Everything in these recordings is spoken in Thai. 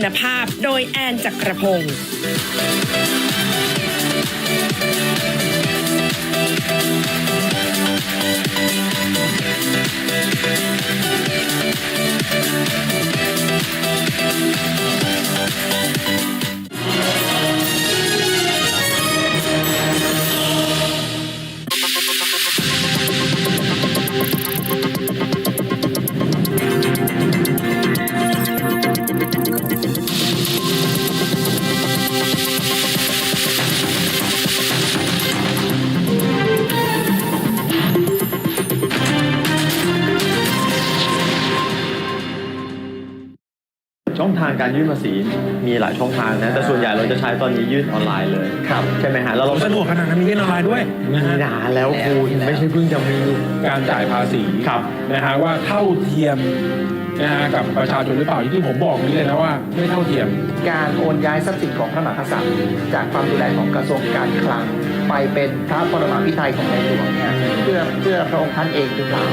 คุณภาพ โดยแอนจักรพงศ์ การยื่นภาษีมีหลายช่องทางนะ แต่ส่วนใหญ่เราจะใช้ตอนนี้ยื่นออนไลน์เลยครับใช่ไหมฮะแล้วเราสะดวกขนาดนั้นมีเล่นออนไลน์ด้วยนะมีฮะนานแล้วคุณไม่ใช่เพิ่งจะมี การจ่ายภาษีครับ นะฮะว่าเท่าเทียมนะฮะกับประชาชนหรือเปล่าอย่างที่ผมบอกนี้เลยนะว่าไม่เท่าเทียม การโอนย้ายทรัพย์สินของพระมหากษัตริย์ จากความดูแลของกระทรวงการคลัง ไปเป็นพระปรมาภิไธยของในหลวงเนี่ยเพื่อเพื่อพระองค์ท่านเองหรือเปล่า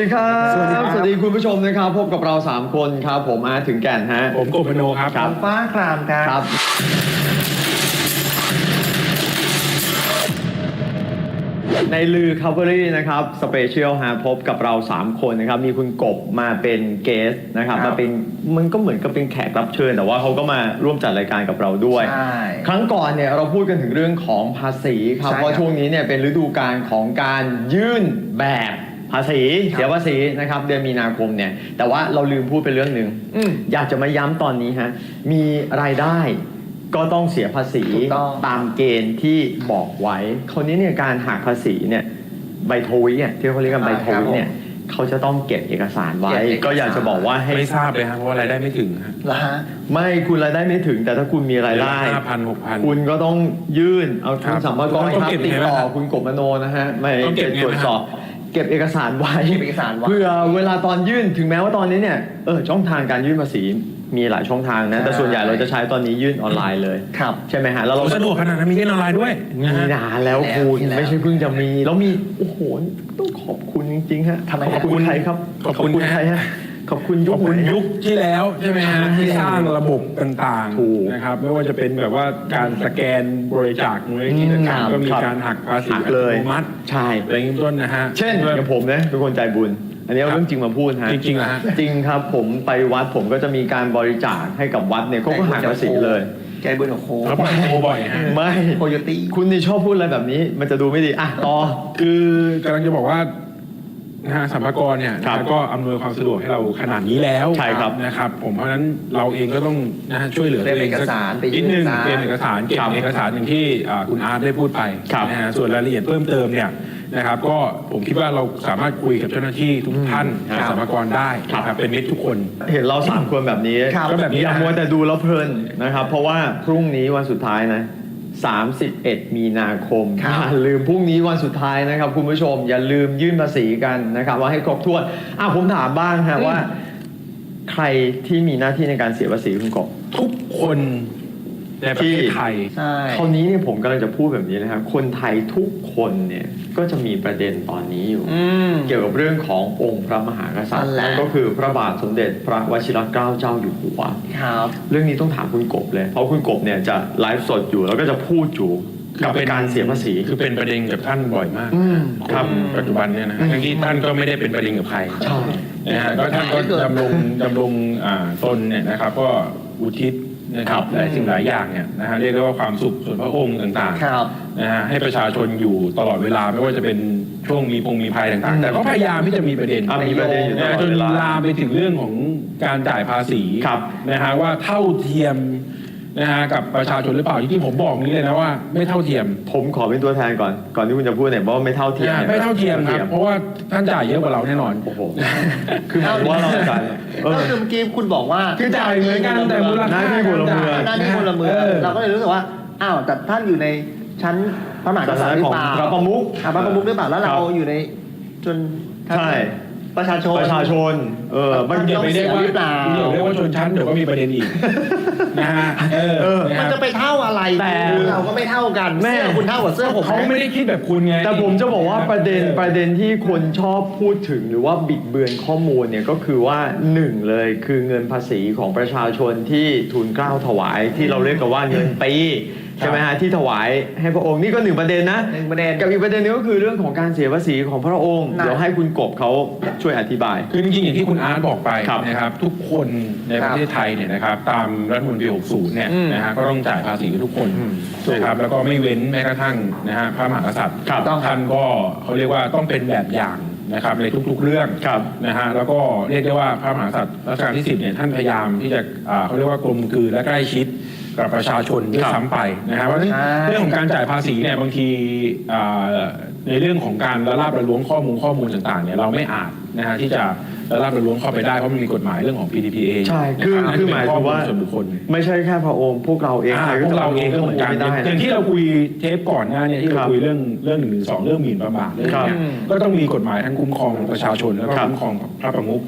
ดีครับ สวัสดีครับ สวัสดีคุณผู้ชมนะครับ พบกับเรา 3 คนครับ ผมอาร์ตถึงแก่นฮะ ผมโกบพโนครับ ครับ ฟ้าครามครับครับในลือ Covery นะครับสเปเชียลฮะพบกับเรา 3 คนนะครับ มีคุณกบมาเป็นเกสนะครับครับมาเป็นมันก็เหมือนกับเป็นแขกรับเชิญ แต่ว่าเขาก็มาร่วมจัดรายการกับเราด้วย ใช่ครั้งก่อนเนี่ยเราพูดกันถึงเรื่องของภาษีครับใช่ครับ เพราะช่วงนี้เนี่ยเป็นฤดูกาลของการยื่นแบบ ภาษีเสียภาษีนะครับเดือนมีนาคมเนี่ยแต่ว่าเราลืมพูดไปเรื่องหนึ่งอืม อยากจะมาย้ำตอนนี้ฮะมีรายได้ก็ต้องเสียภาษีถูกต้อง ตามเกณฑ์ที่บอกไว้คราวนี้เนี่ยการหักภาษีเนี่ยใบโทวิเนี่ยที่เขาเรียกกันใบโทวิเนี่ยเขาจะต้องเก็บเอกสารไว้ เก็บเอกสาร ก็อยากจะบอกว่าให้ไม่ทราบเลยครับเพราะว่ารายได้ไม่ถึงฮะเหรอฮะ ไม่คุณรายได้ไม่ถึง แต่ถ้าคุณมีรายได้ ห้าพันหกพัน คุณก็ต้องยื่นเอาครัคุณบสัมภาระต้องครับเก็บติดไงบ้างต่อครับคุณกบมโนนะฮะไม่ต้องเก็บไงตรวจสอบ เก็บเอกสารไว้เก็บเอกสารไว้เพื่อเวลาตอนยื่นถึงแม้ว่าตอนนี้เนี่ยเออช่องทางการยื่นภาษีมีหลายช่องทางนะ แต่ส่วนใหญ่เราจะใช้ตอนนี้ยื่นออนไลน์เลยครับใช่ไหมฮะแล้วเราสะดวกขนาดนั้นมีเล่นออนไลน์ด้วยนะมีฮะนานแล้วแล้วคุณมีแล้วไม่ใช่เพิ่งจะมีแล้วมีโอ้โหต้องขอบคุณจริงๆฮะทำไมขอบคุณฮะใครครับขอบคุณใครฮะ ขอบคุณยุขคอบคุณไหนฮะยุคที่แล้วใช่ไหมฮะใช่ที่สร้างระบบต่างถูกๆนะครับไม่ว่าจะเป็นแบบว่าการสแกนบริจาคมูลนิธิอืมต่างๆก็มีครับการหักภาษีหัอักตเลยโนมัติใช่ อะไรอย่างนี้เป็นต้นนะฮะ เช่นอย่างผมนะเป็นคนใจบุญ อันนี้เอาครับเรื่องจริงมาพูดฮะจริงๆเหรอฮะ จริงครับผมไปวัดผมก็จะมีการบริจาคให้กับวัดเนี่ยเขาก็หักภาษีเลย ใจบุญโอ้โหแล้วไปโทรบ่อยฮะ ไม่ โคโยตี้ คุณนี่ชอบพูดอะไรแบบนี้ มันจะดูไม่ดีอะต่อ คือกำลังจะบอกว่า นะฮะสัมภากรเนี่ยครับนะฮะก็อำนวยความสะดวกให้เราขนาดนี้แล้วใช่ครับนะครับ ผมเพราะฉะนั้นเราเองก็ต้องนะฮะช่วยเหลือเตรียมตัวเองสัเอกสารไปยื่นิดนนึงซะ เตรียมเอกสารเก็บครับเอกสารอย่างที่อ่าคุณอาร์ตได้พูดไปครับนะฮะส่วนรายละเอียดเพิ่มเติมเนี่ยนะครับ ก็ผมคิดว่าเราสามารถคุยกับเจ้าหน้าที่ทุกท่านครับ สัมภากรได้นะครับเป็นมิตรทุกคน เห็นเราสามคนแบบนี้ครับ ก็แบบนี้อย่านะมัวแต่ดูแล้วเพลินนะครับ เพราะว่าพรุ่งนี้วันสุดท้ายนะ 31 มีนาคมครับอย่าลืมพรุ่งนี้วันสุดท้ายนะครับ คุณผู้ชม อย่าลืมยื่นภาษีกันนะครับ ว่าให้ครบถ้วนอะผมถามบ้างฮะว่า ใครที่มีหน้าที่ในการเสียภาษีคุณกบ ทุกคน ในประเทศไทย ใช่ คราวนี้เนี่ยผมกำลังจะพูดแบบนี้นะครับ คนไทยทุกคนเนี่ยก็จะมีประเด็นตอนนี้อยู่ อืม เกี่ยวกับเรื่องขององค์พระมหากษัตรินั่ย์นแหละ นั่นก็คือพระบาทสมเด็จพระวชิรเกล้าเจ้าอยู่หัว ครับ เรื่องนี้ต้องถามคุณกบเลย เพราะคุณกบเนี่ยจะไลฟ์สดอยู่แล้วก็จะพูดอยู่กับการเสียภาษี คือเป็นประเด็นกับท่านบ่อยมากอืมครับปัจจุบันเนี่ยนะทั้งที่ท่านก็ไม่ได้เป็นประเด็นกับใครใช่ นะฮะก็ท่านก็ดำรงดำรงอ่าตนเนี่ยนะครับ ก็อุทิศ นะครับหลายสิ่งหลายอย่างเนี่ยนะฮะเรียกได้ว่าความสุขส่วนพระองค์ต่างครับ ๆนะฮะให้ประชาชนอยู่ตลอดเวลาไม่ว่าจะเป็นช่วงมีพงมีภัยต่างๆ แต่ก็พยายามที่จะมีประเด็นอะมีประเด็นอยู่ตนะลอดจนเวลาลามไปถึงเรื่องของการจ่ายภาษีครับนะฮะว่าเท่าเทียม นะฮะกับประชาชนหรือเปล่าที่ผมบอกนี้เลยนะว่า ไม่เท่าเทียมผมขอเป็นตัวแทนก่อน ก่อนที่คุณจะพูดเนี่ยบอกว่าไม่เท่าเทียมนี่ยไม่เท่าเทียมครับเพราะว่าท่านจ่ายเยอะกว่าเราแน่นอน โอ้โหคือหมายถึงว่าเราจ่ายเอก็อ คือเมื่อกี้คุณบอกว่าคือจ่ายเหมือนกันแต่มูลหค่าน้าที่พลเมือง หน้าที่พลเมืองเราก็เลยรู้สึกว่าอ้าวแต่ท่านอยู่ในชั้นพระมหากษัตริย์หรือเปล่าพระประมุข อ่าพระประมุขหรือเปล่าแล้วเราครับ อยู่ในจนท่าน ใช่ ประชาชน ประชาชน เออ มันอย่าไปเรียกว่าหรือเปล่าอย่าเรียกว่าชนชั้นเดี๋ยวก็มีประเด็นอีกนะฮะเออเออนะมันฮะจะไปเท่าอะไรแต่เราก็ไม่เท่ากันแม่ เสื้อคุณเท่ากับเสื้อผมเขาไม่ได้คิดแบบคุณไงแต่ผมจะบอกว่าประเด็นประเด็นที่คนชอบพูดถึงหรือว่าบิดเบือนข้อมูลเนี่ยก็คือว่าหนึ่งเลยคือเงินภาษีของประชาชนที่ทุนเกล้าถวายที่เราเรียกกันว่าเงินปี ใช่ไหมฮะที่ถวายให้พระองค์นี่ก็หนึ่งประเด็นนะหนึ่งประเด็น กับอีกประเด็นหนึงก็คือเรื่องของการเสียภาษีของพระองค์ นะ เดี๋ยวให้คุณกบเขาช่วยอธิบาย คือจริงๆอย่างที่คุณอาร์ตบอกไปครับนะครับทุกคนในประเทศไทยเนี่ยนะครับตามรัฐธรรมนูญปี60เนี่ยอืมนะฮะก็ต้องจ่ายภาษีทุกคนอืมนะครับแล้วก็ไม่เว้นแม้กระทั่งนะฮะพระมหากษัตริย์ครับท่านก็เขาเรียกว่าต้องเป็นแบบอย่างนะครับในทุกๆเรื่องครับนะฮะแล้วก็เรียกได้ว่าพระมหากษัตริย์รัชกาลที่ 10เนี่ยท่านพยายามที่จะอ่าเขาเรียกว่ากลมกลืนและใกล้ชิด กับประชาชนด้วยครับซ้ำไปนะฮะเพราะฉะนั้นใช่เรื่องของการจ่ายภาษีเนี่ยบางทีอ่าในเรื่องของการละลาบละล้วงข้อมูลข้อมูลต่างๆเนี่ยเราไม่อาจนะฮะที่จะละลาบละล้วงเข้าไปได้เพราะมันมีกฎหมายเรื่องของ PDPA ใช่ คือ นะรับคือหมายถึงว่านั่นเป็นข้อลส่วนบุคคล ไม่ใช่แค่พระองค์ พวกเราเองอ่าใครพวกเราเองก็เหมือนกันไม่ได้ อย่างนะที่เราคุยเทปก่อนหน้าเนี่ยที่คเรารับคุยเรื่องเรื่องหนึ่งหนึ่งสองเรื่องหมิ่นประมาทเรื่องครับเนี้ยก็ต้องมีกฎหมายทั้งคุ้มครองประชาชนแล้วก็ครับ คุ้มครองพระประมุข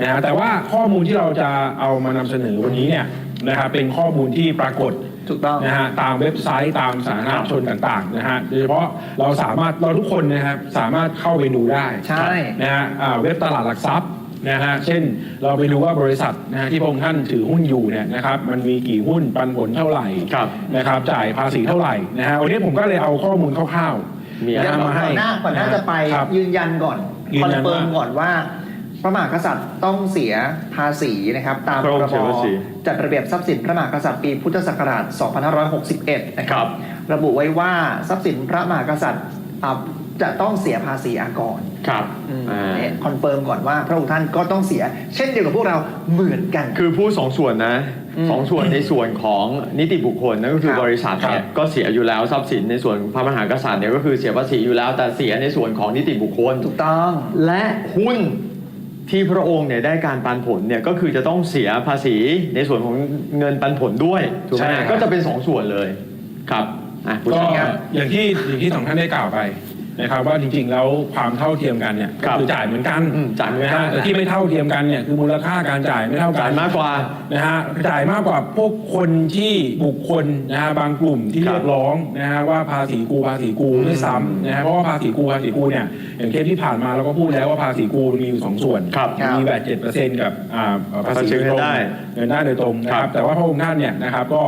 นะฮะแต่ว่าข้อมูลที่เราจะเอามานำเสนอวันนี้เนี่ย นะครับเป็นข้อมูลที่ปรากฏถูกต้องนะฮะตามเว็บไซต์ตามสาธารณชนต่างๆนะฮะโดยเฉพาะเราสามารถเราทุกคนนะครับสามารถเข้าไปดูได้ใช่นะฮะอ่าเว็บตลาดหลักทรัพย์นะฮะเช่นเราไปดูว่าบริษัทนะฮะที่พระองค์ท่านถือหุ้นอยู่เนี่ยนะครับมันมีกี่หุ้นปันผลเท่าไหร่ครับนะครับจ่ายภาษีเท่าไหร่นะฮะวันนี้ผมก็เลยเอาข้อมูลคร่าวมีๆอะไรนะฮะมาให้ก่อนหน้าก่อนหน้าจะไปครับยืนยันก่อนยืนคอนยันเฟิร์มว่าก่อนว่า พระมหากษัตริย์ต้องเสียภาษีนะครับ ตามพระองค์พเสียรบภาษีจัดระเบียบทรัพย์สินพระมหากษัตริย์ปีพุทธศักราช 2561 นะคครัรับบระบุไว้ว่าทรัพย์สินพระมหากษัตริย์อะจะต้องเสียภาษีอากรครับอ่าคอนเฟิร์มก่อนว่าพระองค์ท่านก็ต้องเสีย เช่นเดียวกับพวกเราเหมือนกัน คือพูดสองส่วนนะอืมสองส่วนในส่วนของนิติบุคคลนั่นก็คือครับบริษัทเนี่ยก็เสียอยู่แล้วทรัพย์สินในส่วนพระมหากษัตริย์เนี่ยก็คือเสียภาษีอยู่แล้วแต่เสียในส่วนของนิติบุคคลถูกต้อง และหุ้น ที่พระองค์เนี่ยได้การปันผลเนี่ยก็คือจะต้องเสียภาษีในส่วนของเงินปันผลด้วยถูกไหใช่มครับ ก็จะเป็นสองส่วนเลยครับอะคุณก็ชัยครับ อย่างที่อย่างที่สองท่านได้กล่าวไป นะครับว่าจริงๆแล้วความเท่าเทียมกันเนี่ยครับ คือจ่ายเหมือนกันอืมจ่ายเหมือนกันะฮะแต่ที่ไม่เท่าเทียมกันเนี่ยคือมูลค่าการจ่ายไม่เท่ากัจ่ายน มากกว่า นะฮะจ่ายมากกว่าพวกคนที่บุคคลนะฮะบางกลุ่มที่ครับเรียกร้องนะฮะว่าภาษีกูภาษีกูด้วยซ้ำนะฮะเพราะว่าภาษีกูภาษีกูเนี่ยอย่างเคสที่ผ่านมาเราก็พูดแล้วว่าภาษีกูมีอยู่สองส่วนครับมีแบบเจ็ดเปอร์เซ็นต์กับอ่าภาษีภาษีเงินได้เงินได้โดยตรงนะคครัรับบแต่ว่าพระองค์ท่านเนี่ยนะครับก็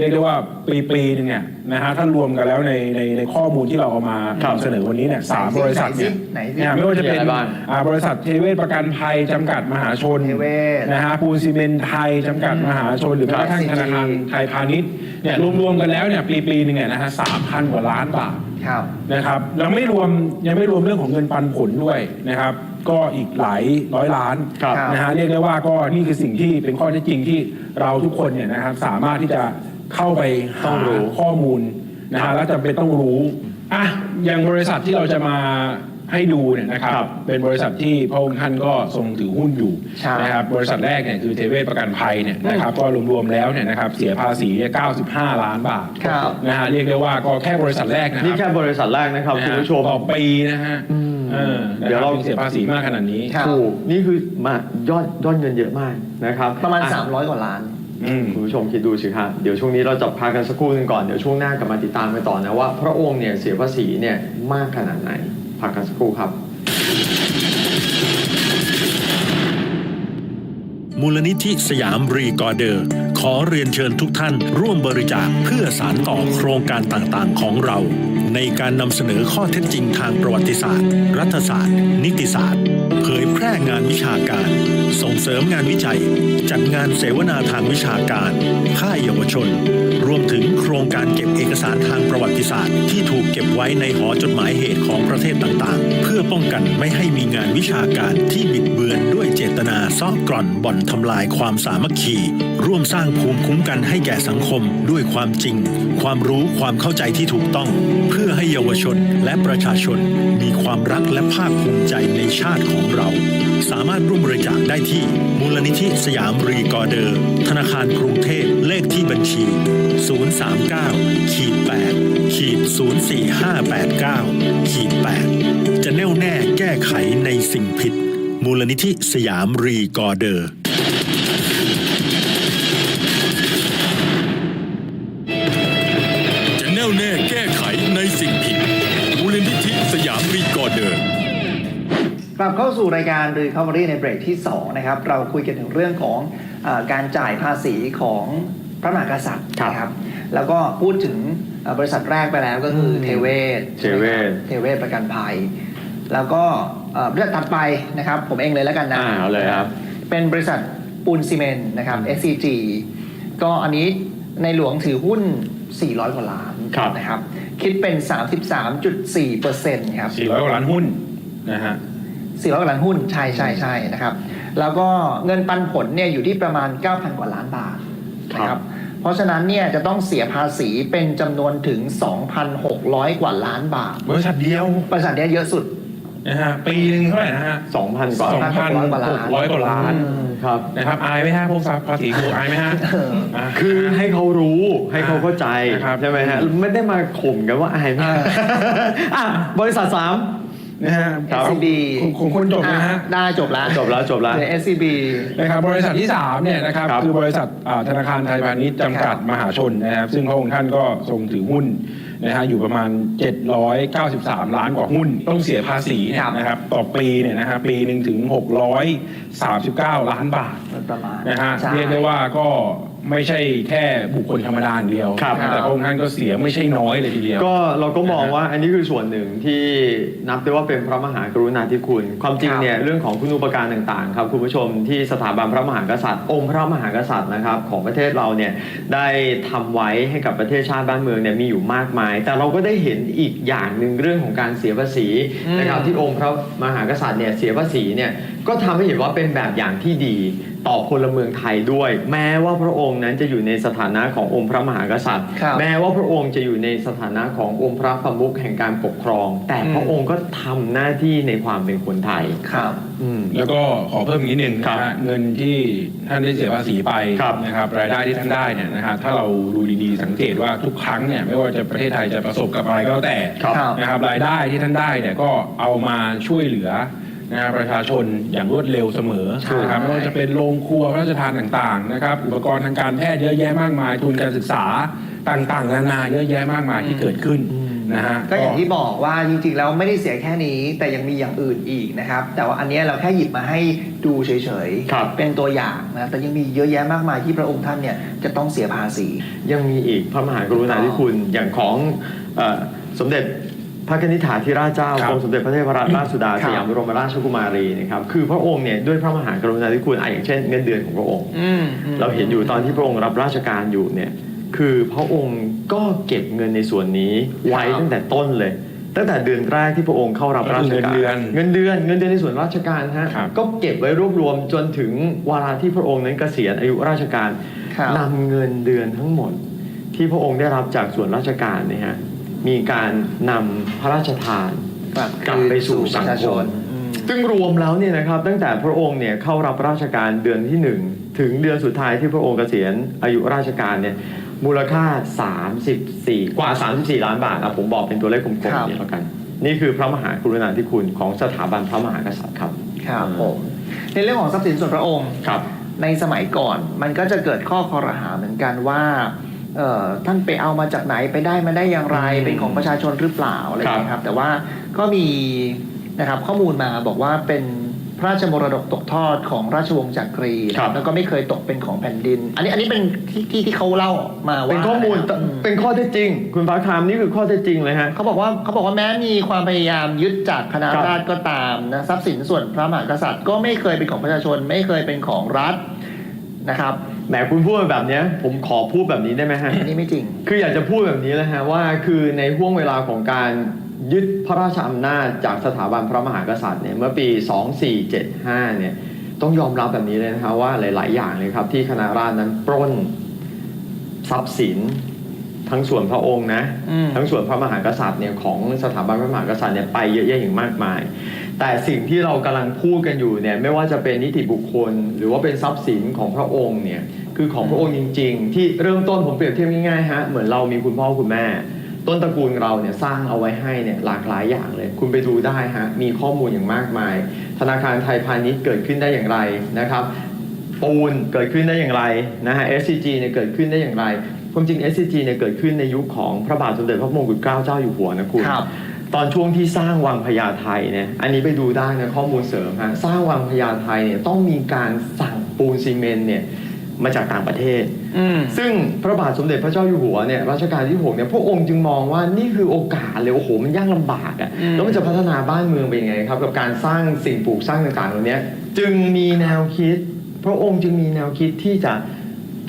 เรียกได้ว่าปีปีหนึงเนี่ยนะฮะท่านรวมกันแล้วในในในข้อมูลที่เราเอามาครับนำเสนอวันนี้เนี่ยสามบริษัทเนี่ยไหนสิ เนี่ยไม่ว่าจะเป็นมีอะไรบ้าง อ่าบริษัทเทเวศประกันภัยจำกัดมหาชนเทเวศ นะฮะปูนซีเมนต์ไทยจำกัดมหาชนหรือแม้กระทั่งครับธนาคารไทยพาณิชย์เนี่ยรวมๆกันแล้วเนี่ยปีปีหนึงเนี่ยนะฮะสามพันกว่าล้านบาท ครับ นะครับยังไม่รวมยังไม่รวมเรื่องของเงินปันผลด้วยนะครับ ก็อีกหลายร้อยล้านครับ นะฮะเรียกได้ว่าก็นี่คือสิ่งที่เป็นข้อเท็จจริงที่เราทุกคนเนี่ยนะครับสามารถที่จะ เข้าไปต้หาองรู้ข้อมูลนะครัฮะบแล้วจำเป็นต้องรู้อะอย่างบริษัทที่เราจะมาให้ดูเนี่ยนะครับครับเป็นบริษัทที่พระองค์ท่านก็ทรงถือหุ้นอยู่ใช่นะครับบริษัทแรกเนี่ยคือเทเวศประกันภัยเนี่ยนะครับก็รวมๆแล้วเนี่ยนะครับเสียภาษีเนี่ย95 ล้านบาทครับนะฮะเรียกได้ว่าก็แค่บริษัทแรกนะคนี่รับแค่บริษัทแรกนะครับนะคุณฮะผู้ชมต่อปีนะฮะอืมเออเดี๋ยวเราถึงเสียภาษีมากขนาดนี้ครับถูกนี่คือมายอดยอดเงินเยอะมากนะครับประมาณอ่300 กว่าล้านอืม คุณผู้ชมคิดดูสิครับเดี๋ยวช่วงนี้เราจะพักกันสักครู่หนึงก่อน เดี๋ยวช่วงหน้ากลับมาติดตามกันต่อนะว่า พระองค์เนี่ยเสียภาษีเนี่ยมากขนาดไหนพักกันสักครู่ครับมูลนิธิสยามรีกอร์เดอร์ ขอเรียนเชิญทุกท่านร่วมบริจาคเพื่อสานต่อโครงการต่างๆของเรา ในการนำเสนอข้อเท็จจริงทางประวัติศาสตร์ รัฐศาสตร์ นิติศาสตร์ เผยแพร่งานวิชาการ ส่งเสริมงานวิจัย จัดงานเสวนาทางวิชาการ ค่ายเยาวชน รวมถึงโครงการเก็บเอกสารทางประวัติศาสตร์ ที่ถูกเก็บไว้ในหอจดหมายเหตุของประเทศต่างๆ เพื่อป้องกันไม่ให้มีงานวิชาการที่บิดเบือนด้วยเจ ตนาซอกกร่อนบ่อนทำลายความสามัคคี ร่วมสร้างภูมิคุ้มกันให้แก่สังคมด้วยความจริง ความรู้ความเข้าใจที่ถูกต้อง เพื่อให้เยาวชนและประชาชน มีความรักและภาคภูมิใจในชาติของเรา สามารถร่วมบริจาคได้ที่ มูลนิธิสยามรีกอร์เดอร์ ธนาคารกรุงเทพเลขที่บัญชี 039ขีด8ขีด04589ขีด8จะแน่วแน่แก้ไขในสิ่งผิด มูลนิธิสยามรีกอร์เดอร์ จะแน่วแน่แก้ไขในสิ่งผิด มูลนิธิสยามรีกอร์เดอร์ กลับเข้าสู่รายการ Recovery ในเบรกที่ 2 นะครับ เราคุยกันถึงเรื่องของเออการจ่ายภาษีของพระมหากษัตริย์ครับนะครับ แล้วก็พูดถึงเอ่อบริษัทแรกไปแล้วก็คือเทเวศเทเวศ เทเวศประกันภัย แล้วก็เอ่อบริษัทถัดไปนะครับ ผมเองเลยแล้วกันนะอ่าเอาเลยครับ เป็นบริษัทปูนซีเมนต์นะครับ SCG ก็อันนี้ในหลวงถือหุ้น 400 กว่าล้านครับ นะครับ คิดเป็น 33.4%ครับ400กว่าล้านหุ้นนะฮะ400กว่าล้านหุ้นใช่ใช่ใช่นะครับ แล้วก็เงินปันผลเนี่ยอยู่ที่ประมาณ 9,000 กว่าล้านบาทนะคครัรับบเพราะฉะนั้นเนี่ยจะต้องเสียภาษีเป็นจำนวนถึง 2,600 กว่าล้านบาท บริษัทเดียว บริษัทเนี้ยเยอะสุด นะฮะปีหนึ่งเท่าไหร่นะฮะ2,000กว่าสองพันหกร้อยกว่าล้านครับ นะครับอายไหมฮะพวกภาษีครูอายไหมฮะะคือให้เขารู้ให้เขาเข้าใจนะครับใช่ไหมฮะไม่ได้มาข่มกันว่าอายมากอะบริษัทสามนะฮะครับ SCB ของของคนจบนะฮะอ่ได้จบแล้วจบแล้วจบแล้วเหลือ SCB นะครับบริษัทที่3เนี่ยนะครับครับคือบริษัทอ่าธนาคารไทยพาณิชย์จำกัดมหาชนนะครับซึ่งพระองค์ท่านก็ทรงถือหุ้น นะฮะอยู่ประมาณ 793 ล้านกว่าหุ้น ต้องเสียภาษีเนี่ยครับนะครับต่อปีเนี่ยนะฮะปีหนึ่งถึง 639 ล้านบาทประมาณนะฮะใช่เรียกได้ว่าก็ ไม่ใช่แค่บุคคลธรรมดาอย่างเดียวครับนะแต่พระองค์ท่านก็เสียไม่ใช่น้อยเลยทีเดียว ก็เราก็มองว่าอันนี้คือส่วนหนึ่งที่นับได้ว่าเป็นพระมหากรุณาธิคุณ ความจริงเนี่ยเรื่องของคุณูปการต่างๆ ครับคุณผู้ชมที่สถาบันพระมหากษัตริย์ องค์พระมหากษัตริย์นะครับของประเทศเราเนี่ยได้ทำไว้ให้กับประเทศชาติบ้านเมืองเนี่ยมีอยู่มากมาย แต่เราก็ได้เห็นอีกอย่างหนึ่งเรื่องของการเสียภาษีนะครับที่องค์พระมหากษัตริย์เนี่ยเสียภาษีเนี่ย ก็ทำให้เห็นว่าเป็นแบบอย่างที่ดีต่อพลเมืองไทยด้วย แม้ว่าพระองค์นั้นจะอยู่ในสถานะขององค์พระมหากษัตริย์ ครับแม้ว่าพระองค์จะอยู่ในสถานะขององค์พระประมุขแห่งการปกครอง แต่พระองค์ก็ทำหน้าที่ในความเป็นคนไทย ครับ อืม แล้วก็ขอเพิ่มอีกนิดนึงครันะบฮะเงินที่ท่านได้เสียภาษีไปครับนะครับรายได้ที่ท่านได้เนี่ยนะฮะถ้าเราดูดีๆสังเกตว่าทุกครั้งเนี่ยไม่ว่าจะประเทศไทยจะประสบกับอะไรก็แล้วแต่ครับนะครับรายได้ที่ท่านได้เนี่ยก็เอามาช่วยเหลือ นะครับประชาชนอย่างรวดเร็วเสมอใช่นะครับไม่ว่าจะเป็นโรงครัวพระราชทานต่างๆนะครับอุปกรณ์ทางการแพทย์เยอะแยะมากมายทุนการศึกษาต่างๆนานาเยอะแยะมากมายที่เกิดขึ้นนะฮะก็อย่างที่บอกว่าจริงๆแล้วไม่ได้เสียแค่นี้แต่ยังมีอย่างอื่นอีกนะครับแต่ว่าอันเนี้ยเราแค่หยิบมาให้ดูเฉยครับเป็นตัวอย่างนะแต่ยังมีเยอะแยะมากมายที่พระองค์ท่านเนี่ยจะต้องเสียภาษี ยังมีอีกพระมหากรุณาธิคุณอย่างของเอ่อสมเด็จ พระกนิษฐาธิราชเจ้าครับกรมสมเด็จพระเทพรัตนราชสุดาครัสบยามบรมราชกุมารีนะครับคือพระองค์เนี่ยด้วยพระมหากรุณาธิคุณอะอย่างเช่นเงินเดือนของพระองค์ อืมอืม เราเห็นอยู่ตอนที่พระองค์รับราชการอยู่เนี่ยคือพระองค์ก็เก็บเงินในส่วนนี้ไว้ครับตั้งแต่ต้นเลย ตั้งแต่เดือนแรกที่พระองค์เข้ารับราชการเงินเดือนเงินเดือนเงินเดือนในส่วนราชการฮะครับ ก็เก็บไว้รวบรวมจนถึงวาระที่พระองค์นั้นเกษียณอายุราชการครับ นำเงินเดือนทั้งหมด ที่พระองค์ได้รับจากส่วนราชการเนี่ยฮะ มีการนำพระราชทานกลับไปสู่สังคมอืมซึ่งรวมแล้วเนี่ยนะครับตั้งแต่พระองค์เนี่ยเข้ารับราชการเดือนที่หนึ่งถึงเดือนสุดท้ายที่พระองค์เกษียณอายุราชการเนี่ยมูลค่า 34 กว่า 34 ล้านบาทอะผมบอกเป็นตัวเลขกลมครัๆบนี่แล้วกัน นี่คือพระมหากรุณาธิคุณของสถาบันพระมหากษัตริย์ครับครับผมในเรื่องของทรัพย์สินส่วนพระองค์ครับ ในสมัยก่อนมันก็จะเกิดข้อคอรหาเหมือนกันว่าเอ่อ ท่านไปเอามาจากไหนไปได้มาได้อย่างไรอืมเป็นของประชาชนหรือเปล่าอะไรอย่างเงี้ยครับ แต่ว่าก็มีนะครับข้อมูลมาบอกว่าเป็นพระราชมรดกตกทอดของราชวงศ์จักรีนะครับแล้วก็ไม่เคยตกเป็นของแผ่นดิน อันนี้อันนี้เป็นที่ที่ที่เขาเล่ามาว่าเป็นข้อมูลนะครับอืมเป็นข้อเท็จจริง คุณพระคามนี่คือข้อเท็จจริงเลยฮะเขาบอกว่าเขาบอกว่าแม้มีความพยายามยึดจากคณะครับราษฎรก็ตามนะทรัพย์สินส่วนพระมหากษัตริย์ ก็ไม่เคยเป็นของประชาชน ไม่เคยเป็นของรัฐนะครับ แหมคุณพูดแบบเนี้ยผมขอพูดแบบนี้ได้ไหมฮะ อันนี้ไม่จริง คืออยากจะพูดแบบนี้เลยฮะว่าคือในห่วงเวลาของการยึดพระราชอำนาจจากสถาบันพระมหากษัตริย์เนี่ยเมื่อปี 2475 เนี่ยต้องยอมรับแบบนี้เลยนะครับว่าหลาย ๆ อย่างเลยครับ ที่คณะราษฎรนั้นปล้นทรัพย์สินทั้งส่วนพระองค์นะ อืม ทั้งส่วนพระมหากษัตริย์เนี่ยของสถาบันพระมหากษัตริย์เนี่ยไปเยอะแยะอย่างมากมาย แต่สิ่งที่เรากำลังพูดกันอยู่เนี่ยไม่ว่าจะเป็นนิติบุคคล หรือว่าเป็นทรัพย์สินของพระองค์เนี่ยคือของพระองค์จริง ๆ ที่เริ่มต้นผมเปรียบเทียบง่ายๆฮะเหมือนเรามีคุณพ่อคุณแม่ ต้นตระกูลเราเนี่ยสร้างเอาไว้ให้เนี่ยหลากหลายอย่างเลย คุณไปดูได้ฮะมีข้อมูลอย่างมากมาย ธนาคารไทยพาณิชย์เกิดขึ้นได้อย่างไรนะครับปูนเกิดขึ้นได้อย่างไรนะฮะ SCG เนี่ยเกิดขึ้นได้อย่างไรความจริง SCG เนี่ยเกิดขึ้นในยุคของพระบาทสมเด็จพระมงกุฎเกล้าเจ้าอยู่หัวนะคุณ ตอนช่วงที่สร้างวังพญาไทเนี่ย อันนี้ไปดูได้นะข้อมูลเสริมฮะ สร้างวังพญาไทเนี่ยต้องมีการสั่งปูนซีเมนต์เนี่ยมาจากต่างประเทศอืมซึ่งพระบาทสมเด็จพระเจ้าอยู่หัวเนี่ยรัชกาลที่6เนี่ยพระองค์จึงมองว่านี่คือโอกาสเลยโอ้โหมันยากลำบากอะ่ะอืมแล้วมันจะพัฒนาบ้านเมืองเป็นยังไงครับ กับการสร้างสิ่งปลูกสร้างต่างๆเหล่านี้จึงมีแนวคิด พระองค์จึงมีแนวคิดที่จะ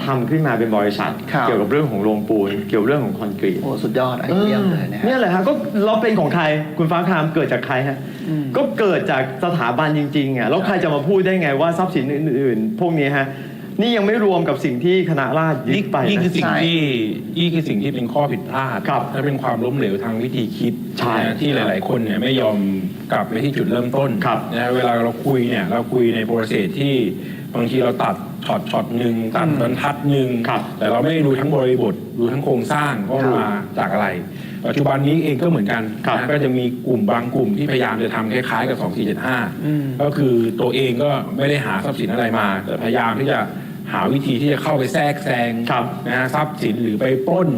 ทำขึ้นมาเป็นบริษัท ครับ เกี่ยวกับเรื่องของโรงปูน เกี่ยวกับเรื่องของคอนกรีต โอ้สุดยอดอันนี้เยี่ยมเลยนะฮะ เนี่ยแหละฮะก็เราเป็นของใครคุณฟ้าคามเกิดจากใครฮะอืมก็เกิดจากสถาบันจริงๆอะแล้วใครจะมาพูดได้ไงว่าทรัพย์สินอื่นๆ พวกนี้ฮะนี่ยังไม่รวมกับสิ่งที่คณะราษฎรยึนี่ดไปนี่นะคือสิ่งใช่ที่นี่คือสิ่งที่เป็นข้อผิดพลาดครับและเป็นความล้มเหลวทางวิธีคิดใช่นะที่หลาย ๆ คนเนี่ยไม่ยอมกลับไปที่จุดเริ่มต้นครับนะเวลาเราคุยเนี่ยเราคุยในโปรเซสที่บางทีเราตัด ช็อตช็อตหนึ่งตัดบรรทัดหนึ่งครับแต่เราไม่ได้ดูทั้งบริบทดูทั้งโครงสร้างว่าครับมาจากอะไร ปัจจุบันนี้เองก็เหมือนกันครับนะก็จะมีกลุ่มบางกลุ่มที่พยายามจะทำคล้ายๆกับอืม2475 ก็คือตัวเองก็ไม่ได้หาทรัพย์สินอะไรมา แต่พยายามที่จะหาวิธีที่จะเข้าไปแทรกแซงครับนะฮะทรัพย์สินหรือไปปล้น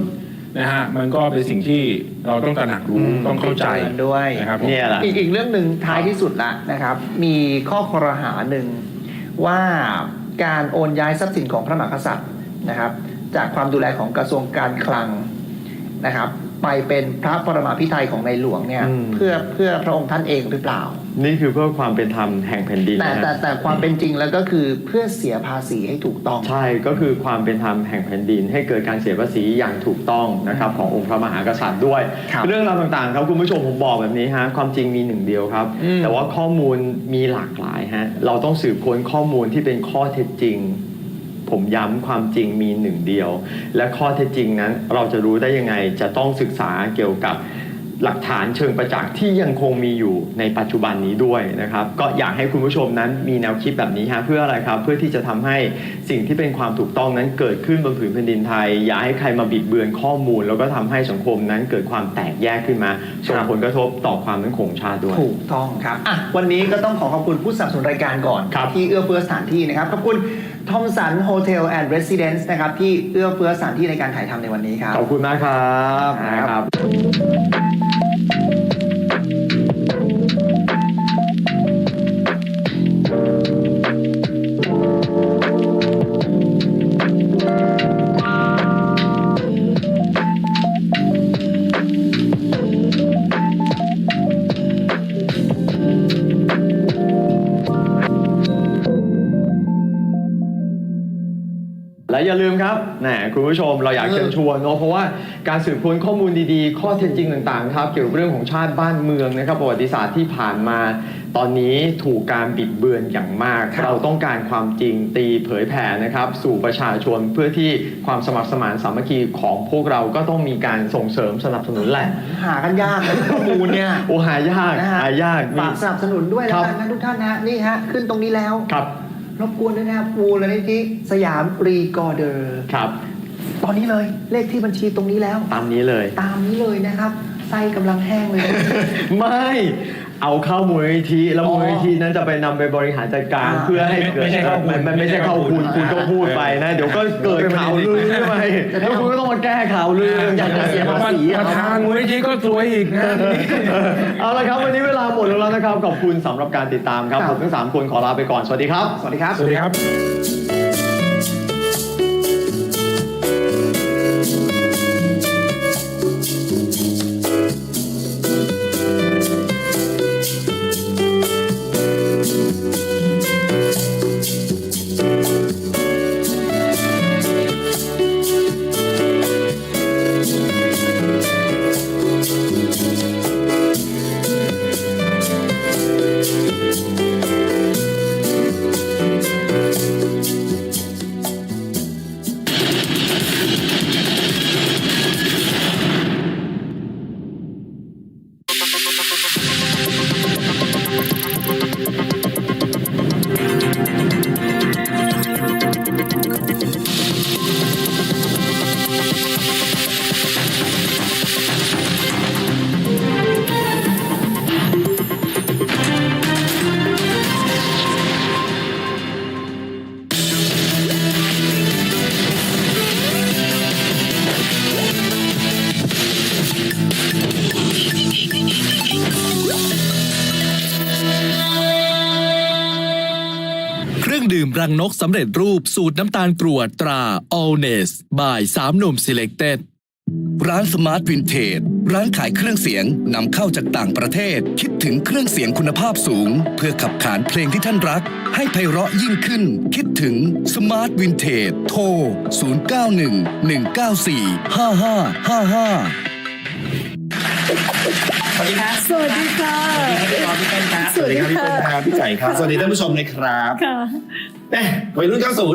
นะฮะมันก็เป็นสิ่งที่เราต้องตระหนักรู้อืมต้องเข้าใจเตือนด้วยนะครับเนี่ยแหละ อีกอีกเรื่องหนึ่งท้ายที่สุดละนะครับ มีข้อคอรหาหนึ่งว่า การโอนย้ายทรัพย์สินของพระมหากษัตริย์นะครับ จากความดูแลของกระทรวงการคลังนะครับ ไปเป็นพระปรมาภิไธยของในหลวงเนี่ย อืม เพื่อเพื่อพระองค์ท่านเองหรือเปล่า นี่คือเพื่อความเป็นธรรมแห่งแผ่นดินแต่นะแต่ฮะแต่ความเป็นจริงแล้วก็คือเพื่อเสียภาษีให้ถูกต้อง ใช่ก็คือความเป็นธรรมแห่งแผ่นดิน ให้เกิดการเสียภาษีอย่างถูกต้องนะครับขององค์พระมหากษัตริย์ด้วย ครับเรื่องราวต่างๆ ครับคุณผู้ชมผมบอกแบบนี้ฮะความจริงมีหนึ่งเดียวครับ อืม แต่ว่าข้อมูลมีหลากหลายฮะเราต้องสืบค้นข้อมูลที่เป็นข้อเท็จจริง ผมย้ำความจริงมีหนึ่งเดียว และข้อเท็จจริงนั้นเราจะรู้ได้ยังไงจะต้องศึกษาเกี่ยวกับ หลักฐานเชิงประจักษ์ที่ยังคงมีอยู่ในปัจจุบันนี้ด้วยนะครับ ก็อยากให้คุณผู้ชมนั้นมีแนวคิดแบบนี้ฮะเพื่ออะไรครับ เพื่อที่จะทำให้สิ่งที่เป็นความถูกต้องนั้นเกิดขึ้นบนผืนแผ่นดินไทย อย่าให้ใครมาบิดเบือนข้อมูล แล้วก็ทำให้สังคมนั้นเกิดความแตกแยกขึ้นมาส่งผลกระทบต่อความมั่นคงของชาติด้วยถูกต้องครับอะวันนี้ก็ต้องขอขอบคุณผู้สนับสนุนรายการก่อนครับที่เอื้อเฟื้อสถานที่นะครับขอบคุณทอมสันโฮเทลแอนด์เรสซิเดนซ์นะครับที่เอื้อเฟื้อสถานที่ในการถ่ายทำในวันนี้ครับขอบคุณมากครับครับนะครับ อย่าลืมครับแหมคุณผู้ชมเราอยากเชิญชวนเนาะเพราะว่าการสืบค้นข้อมูลดีๆ ข้อเท็จจริงต่างๆครับเกี่ยวกับเรื่องของชาติบ้านเมืองนะครับประวัติศาสตร์ที่ผ่านมา ตอนนี้ถูกการบิดเบือนอย่างมากครับเราต้องการความจริงตีเผยแผ่นะครับ สู่ประชาชนเพื่อที่ความสมัครสมานสามัคคีของพวกเราก็ต้องมีการส่งเสริมสนับสนุนแหละ หากันยากนะข้อมูลเนี่ย โอ้หายากนะฮะหายากมีฝากสนับสนุนด้วยครัแล้วบกันนะทุกท่านนะนี่ฮะขึ้นตรงนี้แล้ว ครับ รบกวนด้วยนะครับมูลนิธิสยามรีกอร์เดอร์ครับ ตอนนี้เลยเลขที่บัญชีตรงนี้แล้ว ตามนี้เลย ตามนี้เลยนะครับไส้กำลังแห้งเลย ไม่ เอาเข้ามูลนิธิแล้วอ๋อมูลนิธินั้นจะไปนำไปบริหารจัดการอ่าเพื่อให้เกิดไม่ใช่เข้าคุณมันมันไม่ใช่เข้าคุณไม่ใช่คุณก็เข้าคุณพูดไปนะ เดี๋ยวก็เกิดข่าวลือขึ้นไปแล้วคุณก็ต้องมาแก้ข่าวลืออยากจะเสียภาษีประธานมูลนิธิก็ซวยอีกนะเอาละครับ วันนี้เวลาหมดลงแล้วนะครับขอบคุณสำหรับการติดตามครับครับผมทั้งสามคนขอลาไปก่อนสวัสดีครับ สวัสดีครับ สวัสดีครับ ดื่มรังนกสำเร็จรูปสูตรน้ำตาลกรวดตรา All n e s by สามหนุ่ม Selected ร้านสมาร์ทวินเทจร้านขายเครื่องเสียงนำเข้าจากต่างประเทศ คิดถึงเครื่องเสียงคุณภาพสูง เพื่อขับขานเพลงที่ท่านรัก ให้ไพเราะยิ่งขึ้น คิดถึงสมาร์ทวินเทจโทร 0911945555สวัสดีค่ะสวัสดีค่ะพี่เปิ้ลครับ สวัสดีค่ะพี่เปิ้ลครับ พี่ไก่ครับ สวัสดีท่านผู้ชมเลยครับ ค่ะ แหม่วัยรุ่นย์